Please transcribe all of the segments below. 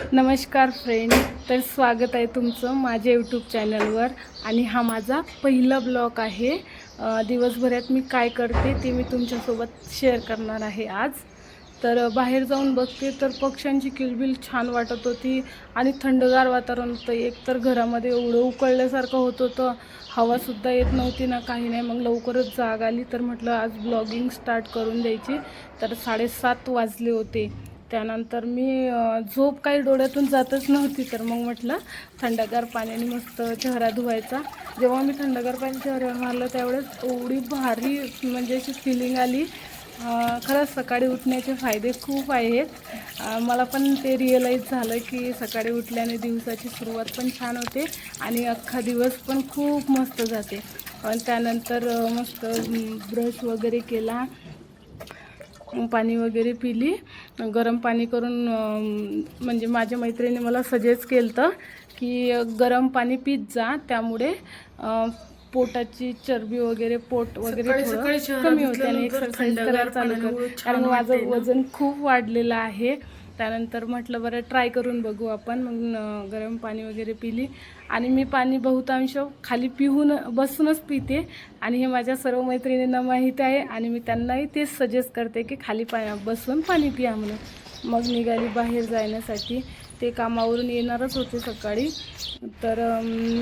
नमस्कार फ्रेंड तर स्वागत आहे तुमचं माझ्या यूट्यूब चॅनलवर आणि हा माझा पहिला ब्लॉग आहे. दिवसभरात मी काय करते ते मी तुमच्यासोबत शेअर करणार आहे आज. तर बाहेर जाऊन बघते तर पक्ष्यांची किलबिल छान वाटत होती आणि थंडगार वातावरण होतं. एक तर घरामध्ये एवढं उकळल्यासारखं होत होतं. हवासुद्धा येत नव्हती ना काही नाही. मग लवकरच जाग आली. तर म्हटलं आज ब्लॉगिंग स्टार्ट करून द्यायची. तर साडेसात वाजले होते. त्यानंतर मी झोप काही डोळ्यातून जातच नव्हती तर मग म्हटलं थंडगार पाण्याने मस्त चेहरा धुवायचा. जेव्हा मी थंडगार पाणी चेहऱ्यावर मारलं त्यावेळेस एवढी भारी म्हणजे अशी फिलिंग आली. खरंच सकाळी उठण्याचे फायदे खूप आहेत. मला पण ते रिअलाईज झालं की सकाळी उठल्याने दिवसाची सुरुवात पण छान होते आणि अख्खा दिवस पण खूप मस्त जाते. आणि त्यानंतर मस्त ब्रश वगैरे केला. पाणी वगैरे पिली. गरम पाणी करून म्हणजे माझ्या मैत्रिणी मला सजेस्ट केलं होतं की गरम पाणी पीत जा. त्यामुळे पोटाची चरबी वगैरे पोट वगैरे कमी होते आणि एक्सरसाइज करायला चालू कारण माझं. वजन खूप वाढलेलं आहे. त्यानंतर म्हटलं बरं ट्राय करून बघू आपण. मग गरम पाणी वगैरे पिली. आणि मी पाणी बहुतांश खाली पिहून बसूनच पिते. आणि हे माझ्या सर्व मैत्रिणींना माहीत आहे. आणि मी त्यांनाही तेच सजेस्ट करते की खाली पा बसून पाणी पिया म्हणून. मग निघाली बाहेर जाण्यासाठी. ते कामावरून येणारच होते सकाळी. तर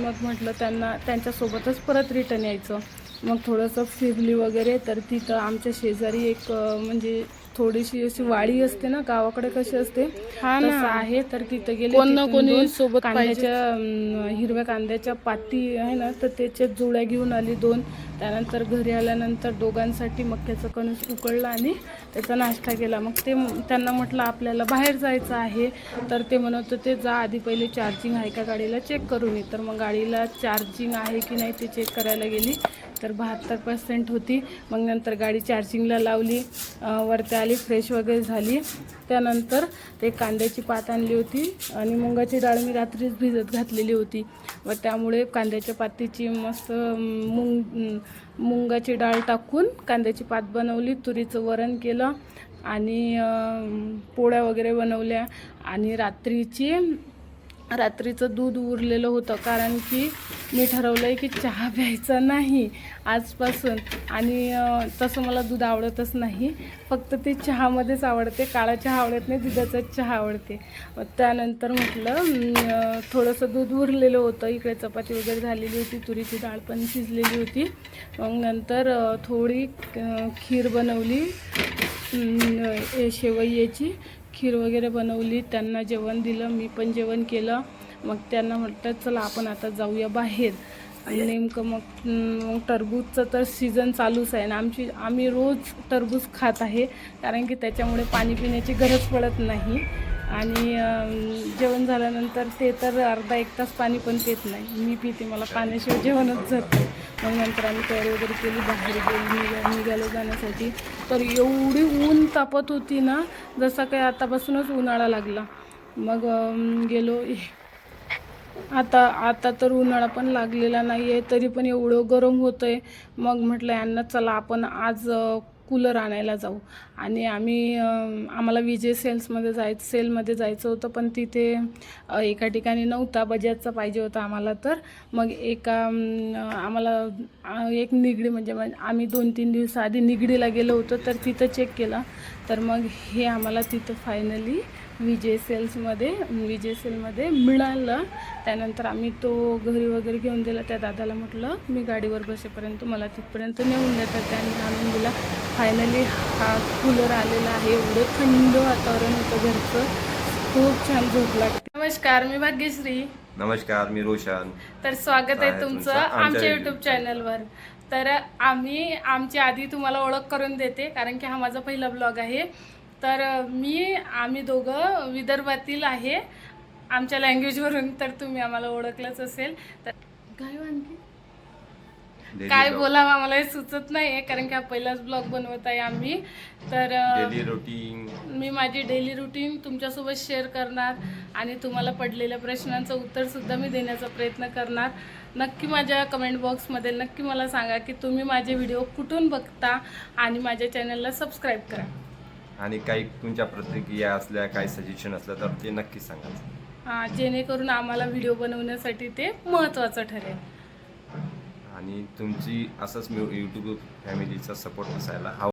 मग म्हटलं त्यांना त्यांच्यासोबतच परत रिटर्न यायचं. मग थोडंसं फिरली वगैरे. तर तिथं आमच्या शेजारी एक म्हणजे थोडीशी अशी वाडी असते ना गावाकडे कशी असते हा ना. आहे. तर तिथं गेले कोण ना सोबत कांद्याच्या हिरव्या कांद्याच्या पाती आहे ना तर त्याच्या जुळ्या घेऊन आली दोन. त्यानंतर घरी आल्यानंतर दोघांसाठी मक्याचं कणूस उकळलं आणि त्याचा नाश्ता केला. मग ते त्यांना म्हटलं आपल्याला बाहेर जायचं आहे. तर ते म्हणत होते जा आधी पहिले चार्जिंग आहे का गाडीला चेक करून ये. तर मग गाडीला चार्जिंग आहे की नाही ते चेक करायला गेली. तर बहात्तर पर्सेंट होती. मग नंतर गाडी चार्जिंगला लावली. वरती आली फ्रेश वगैरे झाली. त्यानंतर ते कांद्याची पात आणली होती आणि मुगाची डाळ मी रात्रीच भिजत घातलेली होती. व त्यामुळे कांद्याच्या पातीची मस्त मुंग मुंगाची डाळ टाकून कांद्याची पात बनवली तुरीचं वरण केलं आणि पोळ्या वगैरे बनवल्या. आणि रात्रीची रात्रीचं दूध उरलेलं होतं कारण की मी ठरवलं आहे की चहा प्यायचा नाही आजपासून. आणि तसं मला दूध आवडतच नाही. फक्त ते चहामध्येच आवडते काळा चहा आवडत नाही दुधाचाच चहा आवडते. त्यानंतर म्हटलं थोडंसं दूध उरलेलं होतं इकडे चपाती वगैरे झालेली होती तुरीची डाळ पण शिजलेली होती. मग नंतर थोडी खीर बनवली अं, शेवयाची. खीर वगैरे बनवली त्यांना जेवण दिलं मी पण जेवण केलं. मग त्यांना म्हटलं चला आपण आता जाऊया बाहेर. आणि नेमकं मग मग टरबूजचं तर सीझन चालूच आहे ना. आमची आम्ही रोज टरबूज खात आहे कारण की त्याच्यामुळे पाणी पिण्याची गरज पडत नाही. आणि जेवण झाल्यानंतर ते तर अर्धा एक तास पाणी पण पित नाही. मी पिते मला पाण्याशिवाय जेवणच जाते मग नंतर आम्ही तयारी वगैरे केली बाहेर गेली निघा निघालो जाण्यासाठी. तर एवढी ऊन तापत होती ना जसं काही आतापासूनच उन्हाळा लागला. मग गेलो. आता आता तर उन्हाळा पण लागलेला नाही आहे तरी पण एवढं गरम होतं आहे मग म्हटलं यांना चला आपण आज कूलर आणायला जाऊ. आणि आम्ही आम्हाला विजय सेल्समध्ये जायचं सेलमध्ये जायचं होतं पण तिथे एका ठिकाणी नव्हता बजाजचा पाहिजे होता आम्हाला तर. मग एका आम्हाला एक निगडी म्हणजे आम्ही दोन तीन दिवस आधी निगडीला गेलो होतो तर तिथं चेक केलं. तर मग हे आम्हाला तिथं फायनली विजय सेल्समध्ये विजय सेलमध्ये मिळालं. त्यानंतर आम्ही तो घरी वगैरे घेऊन दिला. त्या दादाला म्हटलं मी गाडीवर बसेपर्यंत मला तिथपर्यंत नेऊन देतात त्यांनी आणून दिला. फायनली हा कूलर आलेला आहे. एवढं थंड वातावरण होतं घरचं. खूप छान झोप लागते. नमस्कार मी भाग्यश्री. नमस्कार मी रोशन. तर स्वागत आहे तुमचं आमच्या यूट्यूब चॅनलवर तर आम्ही आमची आधी तुम्हाला ओळख करून देते कारण की हा माझा पहिला ब्लॉग आहे. तर मी आम्ही दोघं विदर्भातील आहे. आमच्या लँग्वेजवरून तर तुम्ही आम्हाला ओळखलंच असेल. तर काय आणखी काय बोलावं आम्हाला हे सुचत नाही आहे कारण की हा पहिलाच ब्लॉग बनवत आहे आम्ही. तर डेली रुटीन मी माझी डेली रुटीन तुमच्यासोबत शेअर करणार आणि तुम्हाला पडलेल्या प्रश्नांचं उत्तरसुद्धा मी देण्याचा प्रयत्न करणार. नक्की माझ्या कमेंट बॉक्समध्ये नक्की मला सांगा की तुम्ही माझे व्हिडिओ कुठून बघता आणि माझ्या चॅनलला सबस्क्राईब करा. आणि काही तुमच्या प्रतिक्रिया असल्या काही सजेशन असलं तर ते नक्की सांगा. हा, जेणेकरून आम्हाला व्हिडिओ बनवण्यासाठी ते महत्त्वाचं ठरेल. आणि तुमची असंच मी यूट्यूब फॅमिलीचा सपोर्ट असायला हवा.